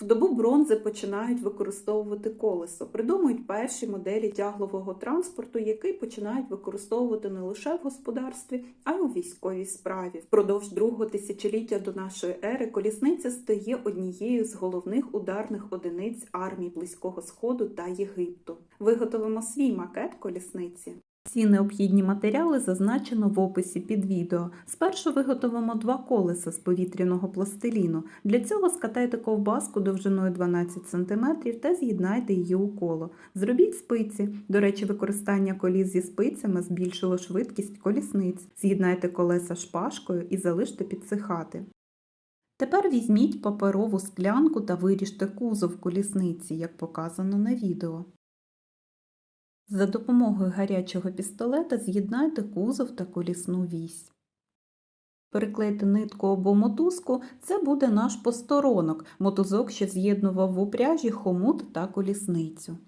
В добу бронзи починають використовувати колесо, придумують перші моделі тяглового транспорту, який починають використовувати не лише в господарстві, а й у військовій справі. Впродовж другого тисячоліття до нашої ери колісниця стає однією з головних ударних одиниць армій Близького Сходу та Єгипту. Виготовимо свій макет колісниці. Всі необхідні матеріали зазначено в описі під відео. Спершу виготовимо два колеса з повітряного пластиліну. Для цього скатайте ковбаску довжиною 12 см та з'єднайте її у коло. Зробіть спиці. До речі, використання коліс зі спицями збільшило швидкість колісниць. З'єднайте колеса шпажкою і залиште підсихати. Тепер візьміть паперову склянку та виріжте кузов колісниці, як показано на відео. За допомогою гарячого пістолета з'єднайте кузов та колісну вісь. Переклейте нитку або мотузку – це буде наш посторонок, мотузок, що з'єднував в упряжі хомут та колісницю.